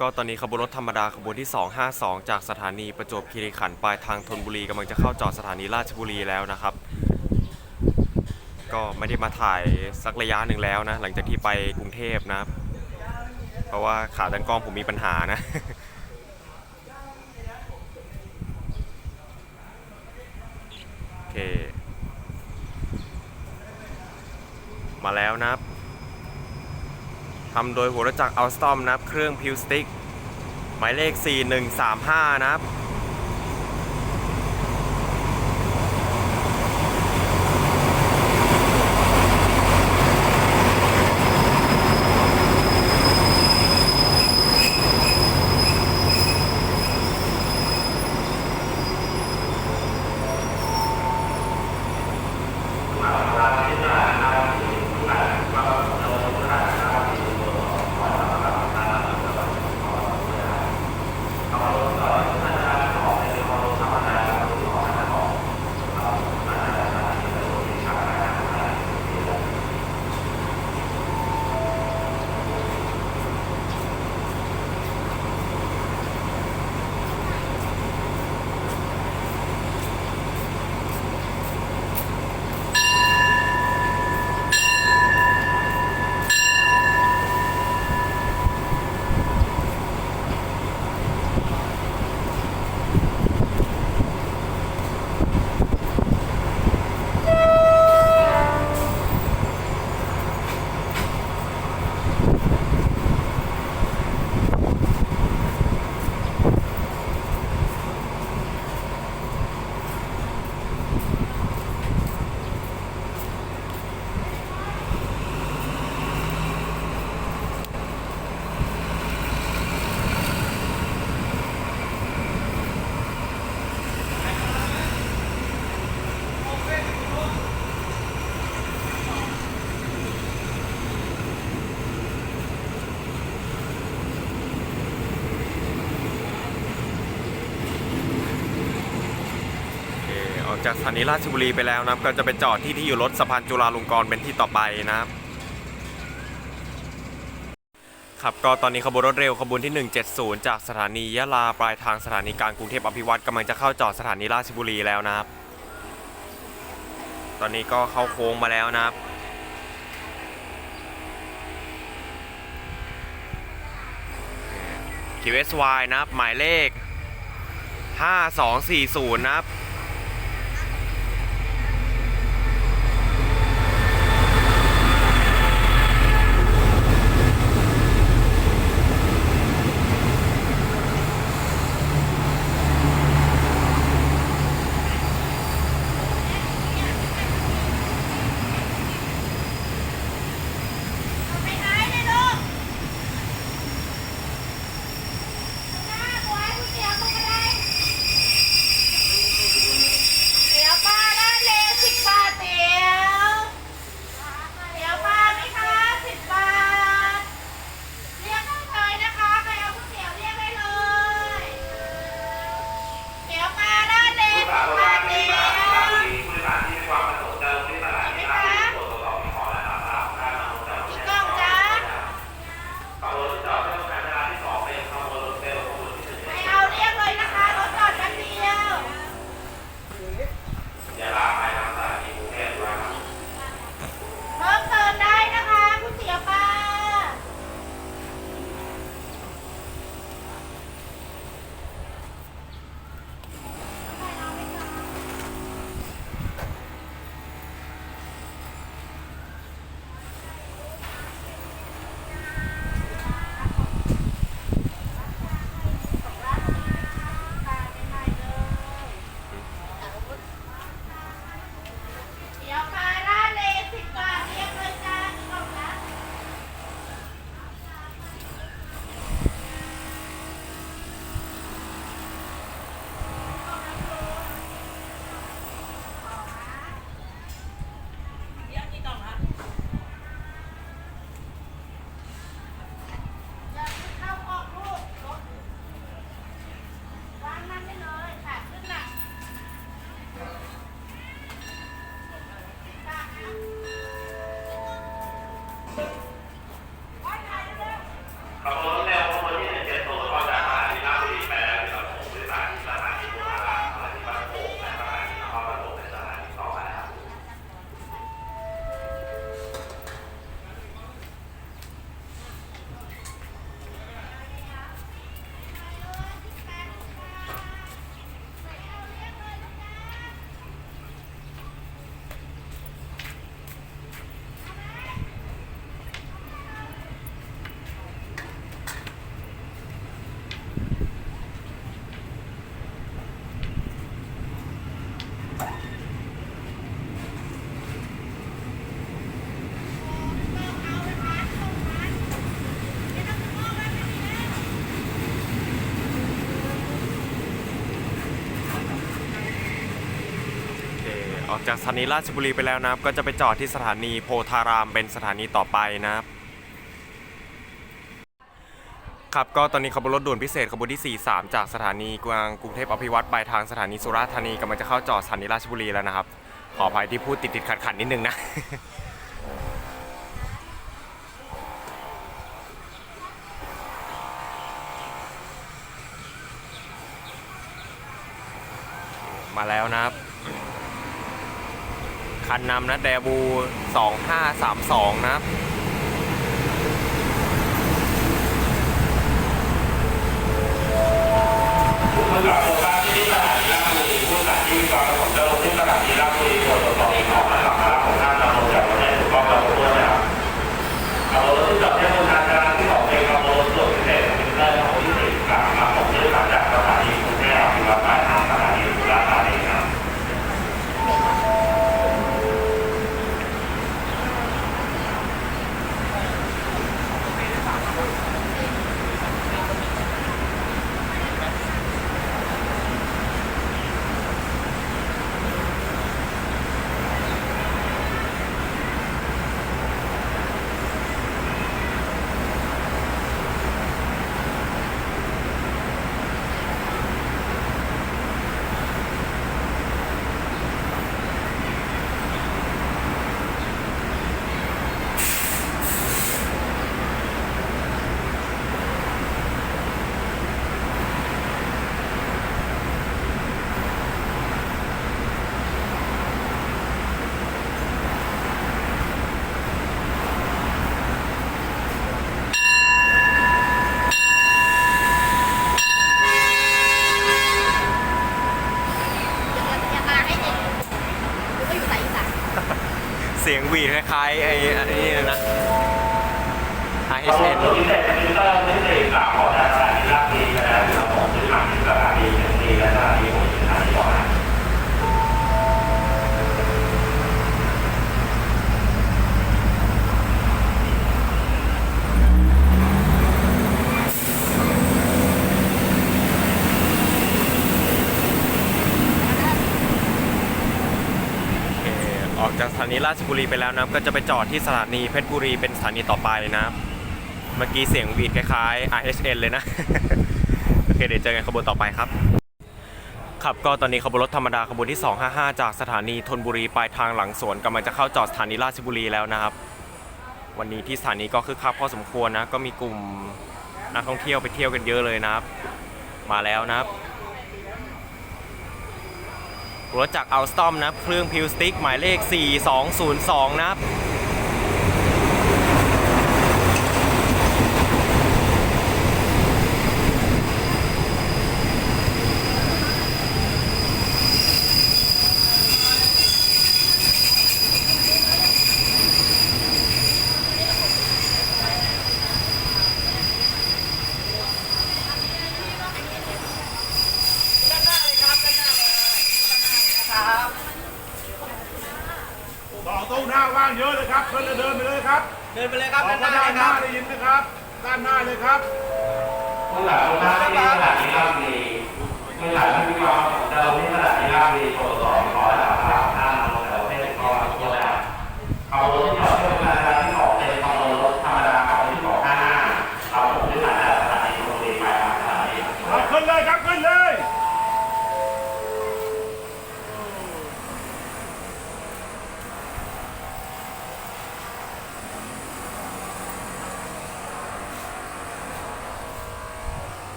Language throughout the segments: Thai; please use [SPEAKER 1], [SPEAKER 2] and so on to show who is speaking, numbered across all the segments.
[SPEAKER 1] ก็ตอนนี้ขบวนรถธรรมดาขบวนที่ 252 จากสถานีประจวบคีรีขันธ์ปลายทางธนบุรีกำลังจะเข้าจอดสถานีราชบุรีแล้วนะครับ ก็ไม่ได้มาถ่ายสักระยะหนึ่งแล้วนะ หลังจากที่ไปกรุงเทพนะครับเพราะว่าขาตั้งกล้องผมมีปัญหานะโอเค มาแล้วนะครับ ทำโดยหัวรถจักรอัลสตอมนะครับ เครื่องพิวสติกหมายเลข 4135 นะครับ โอเค ออกจากสถานีราชบุรีไปแล้วนะครับก็จะไปจอดที่ที่อยู่รถสะพานจุฬาลงกรณ์เป็นที่ต่อไปนะครับครับก็ตอนนี้ขบวนรถเร็วขบวนที่ 170 จากสถานียะลาปลายทางสถานีกลางกรุงเทพอภิวัตรกำลังจะเข้าจอดสถานีราชบุรีแล้วนะครับ ตอนนี้ก็เข้าโค้งมาแล้วนะครับ QSY นะครับหมายเลข 5240 นะครับ
[SPEAKER 2] อ
[SPEAKER 1] อกจากสถานีราชบุรีไปแล้วนะครับ ก็จะไปจอดที่สถานีโพธารามเป็นสถานีต่อไปนะครับ ครับก็ตอนนี้ขบวนรถด่วนพิเศษขบวนที่ 43 จากสถานีกวางกรุงเทพอภิวัตรไปทางสถานีสุราษฎร์ธานีกำลังจะเข้าจอดสถานีราชบุรีแล้วนะครับ ขออภัยที่พูดติดติดขัดขัดๆนิดนึงนะมาแล้วนะครับ คันนำนะแดบู2532 นะครับ
[SPEAKER 2] ผู้กำกับโครงการที่สถานีราชบุรีผู้สถานีก่อนผมจะลงที่สถานีราชบุรีตรวจสอบที่ของนะครับมารับของท่านนำลงจากรถให้ถูกต้องตามกฎหมายนะครับขับรถที่จอดที่บนทางการที่ของเป็นขับรถส่วนพิเศษเป็นเรื่องของที่สี่สามครับผมจะขับจากสถานีกรุงเทพอภิวัตรไปทางสถานีสุราษฎร์ธานีครับ
[SPEAKER 3] อย่ามาให้เด็กกูก็อยู่สายอีสาน
[SPEAKER 1] เสียงหวีดคล้ายๆไอ้อันนี้นะ
[SPEAKER 2] ขับรถ
[SPEAKER 1] IHN
[SPEAKER 2] ส่วนพิเศษเป็นเรื่องที่สี่สามของทางสถานีราชบุรีนะครับผมจะขับที่สถานีหนึ่งสี่และสถานีหัวหินสถานีสองนะ
[SPEAKER 1] โอเค ออกจากสถานีราชบุรีไปแล้วนะครับก็จะไปจอดที่สถานีเพชรบุรีเป็นสถานีต่อไปนะครับเมื่อกี้เสียงวีดคล้ายๆ IHN เลยนะ โอเคเดี๋ยวเจอกันขบวนต่อไปครับ ครับก็ตอนนี้ขบวนรถธรรมดาขบวนที่ 255 จากสถานีธนบุรีปลายทางหลังสวนกำลังจะเข้าจอดสถานีราชบุรีแล้วนะครับ วันนี้ที่สถานีก็คึกคักพอสมควรนะ ก็มีกลุ่มนักท่องเที่ยวไปเที่ยวกันเยอะเลยนะครับ มาแล้วนะครับ รถจากอัลสตอมนะเครื่องพิวสติ๊กหมายเลข 4202 นะครับ
[SPEAKER 4] ตู้หน้าว่างเยอะเลยครับเชิญเลยเดินไปเลยครับ
[SPEAKER 5] เดินไปเลยครับ
[SPEAKER 4] บอก
[SPEAKER 5] ด้านห
[SPEAKER 4] ว่า
[SPEAKER 5] น้า
[SPEAKER 4] ด้าน
[SPEAKER 5] เลยครับ
[SPEAKER 4] หน้าได้ยินไหมครับ ด้านหน้าเลยครับ
[SPEAKER 2] ผู้หลักผู้ท่านที่สถานีราชบุรีผู้หลักที่วิเคราะห์จะลงที่สถานีราชบุรีตรวจสอบขอจากทางท่านนำลงจากรถให้ถูกต้องตามกฎหมายขับรถที่จอดที่บนทางกา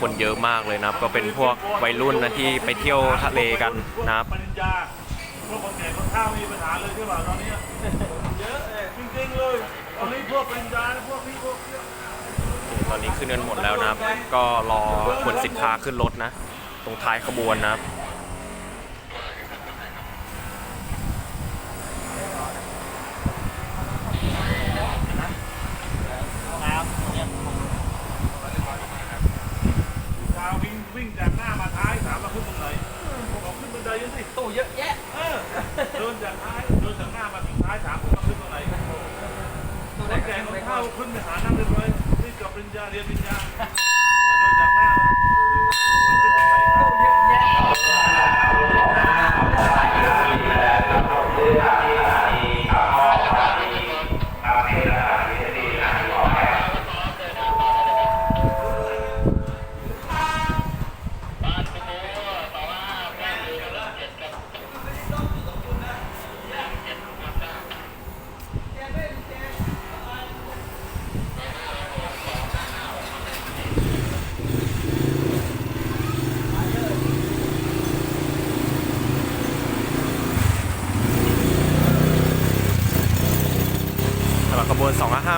[SPEAKER 4] คนเย
[SPEAKER 1] อะมากเลยนะครับก็เป็นพวกวัยรุ่นนะที่ไปเที่ยวทะเลกันนะครับ
[SPEAKER 4] ปริญญาพวกคนแก่คนเฒ่ามีปัญหาเลยใช่ป่ะตอนนี้เยอะเลยจริงๆเลยตอนนี้พวกปริญญาพวกพี่พวกเนี้ย
[SPEAKER 1] ตอนนี้ขึ้นกันหมดแล้วนะครับ ก็รอขนสินค้าขึ้นรถนะ ตรงท้ายขบวนนะครับ
[SPEAKER 4] Ahnung, wir wollen.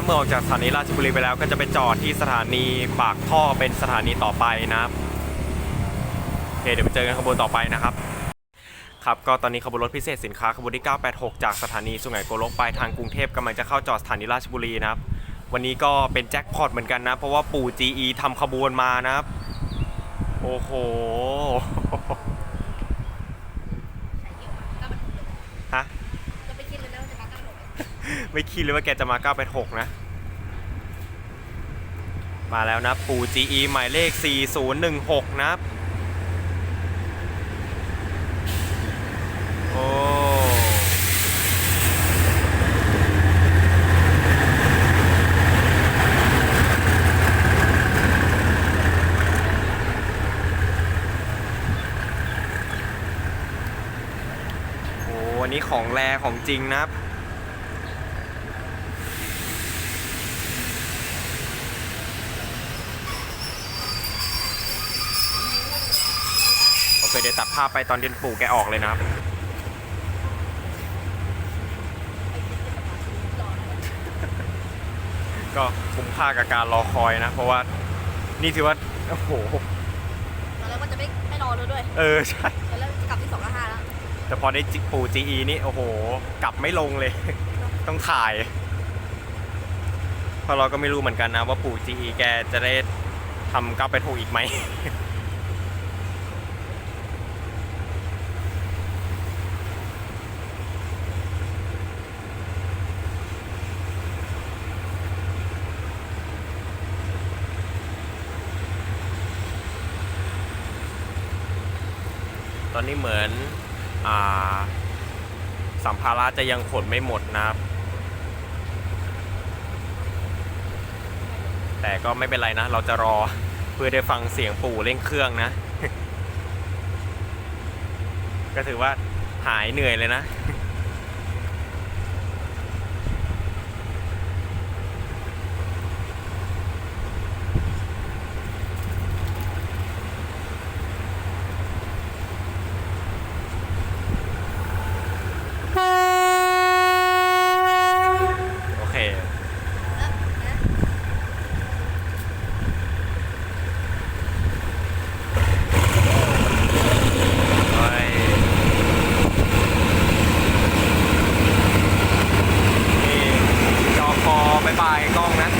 [SPEAKER 4] มื่อ
[SPEAKER 5] อ
[SPEAKER 4] อกจาก
[SPEAKER 1] สถานีราชบุรีไปแล้ว ก็จะไปจอดที่สถานีปากท่อเป็นสถานีต่อไปนะครับโอเคเดี๋ยวไปเจอกันขบวนต่อไปนะครับครับก็ตอนนี้ขบวนรถพิเศษสินค้าขบวนที่ 986 จากสถานีสุไหงโกลกไปทางกรุงเทพกำลังจะเข้าจอดสถานีราชบุรีนะครับ วันนี้ก็เป็นแจ็คพอตเหมือนกันนะ เพราะว่าปู่ GE ทำขบวนมานะครับ โอ้โห ฮะ
[SPEAKER 3] จะไปคิดเลยนะว่าจะมาก้าวหลง
[SPEAKER 1] ไม่คิดเลยว่าแกจะมา 986 นะ มาแล้วนะ ปู GE หมายเลข 4016 นะครับ โอ้โหอันนี้ของแรของจริงนะครับ โอเคเดี๋ยวตัดภาพไปตอนเดินปู่แกออกเลยนะครับ ก็คุ้มค่ากับการรอคอยนะ เพราะว่านี่ถือว่า โอ้โห
[SPEAKER 3] ตอนแรกว่าจะไม่ไม่รอเลยด้วย
[SPEAKER 1] เออ ใช่
[SPEAKER 3] ตอนแรกจะกลับที่สองกับห้าแล้ว
[SPEAKER 1] แต่พอได้จิปู่ GE นี่ โอ้โห กลับไม่ลงเลย ต้องถ่ายเพราะเราก็ไม่รู้เหมือนกันนะว่าปู่ GE แกจะได้ทำก้าวไปถูกอีกไหม อนนี้เหมือนอสัมภาระจะยังขนไม่หมดนะครับ แต่ก็ไม่เป็นไรนะ เราจะรอเพื่อได้ฟังเสียงปู่เร่งเครื่องนะ ก็ถือว่าหายเหนื่อยเลยนะ โอเค
[SPEAKER 3] แล้วนะ
[SPEAKER 1] เฮ้ยนี่จอคอบายบายกล้องนะ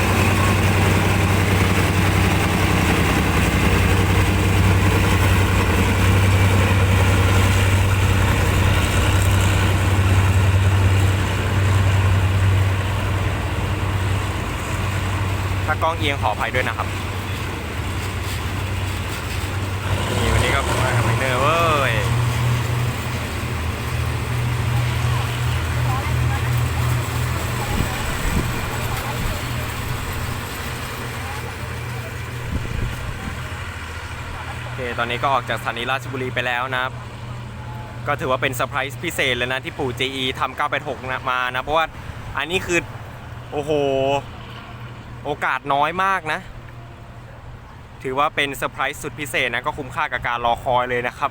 [SPEAKER 1] ถ้าก ล้องเอียงขออภัยด้วยนะครับนี่วันนี้ก็มากับไมเนอร์เว้ยโอเคตอนนี้ก็ออกจากสถานีราชบุรีไปแล้วนะครับ ก็ถือว่าเป็นเซอร์ไพรส์พิเศษเลยนะที่ปู่ GE ทำ986มานะ เพราะว่าอันนี้คือ โอ้โห โอกาสน้อยมากนะ ถือว่าเป็นเซอร์ไพรส์สุดพิเศษนะ ก็คุ้มค่ากับการรอคอยเลยนะครับ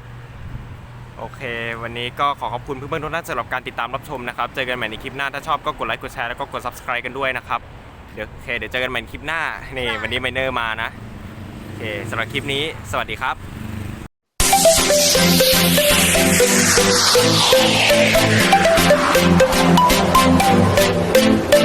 [SPEAKER 1] โอเค วันนี้ก็ขอขอบคุณเพื่อนๆทุกท่านสำหรับการติดตามรับชมนะครับ เจอกันใหม่ในคลิปหน้า ถ้าชอบก็กดไลค์กดแชร์แล้วก็กด subscribe กันด้วยนะครับ เดี๋ยวโอเค เดี๋ยวเจอกันใหม่ในคลิปหน้า นี่วันนี้ไมเนอร์มานะ โอเคสำหรับคลิปนี้ สวัสดีครับ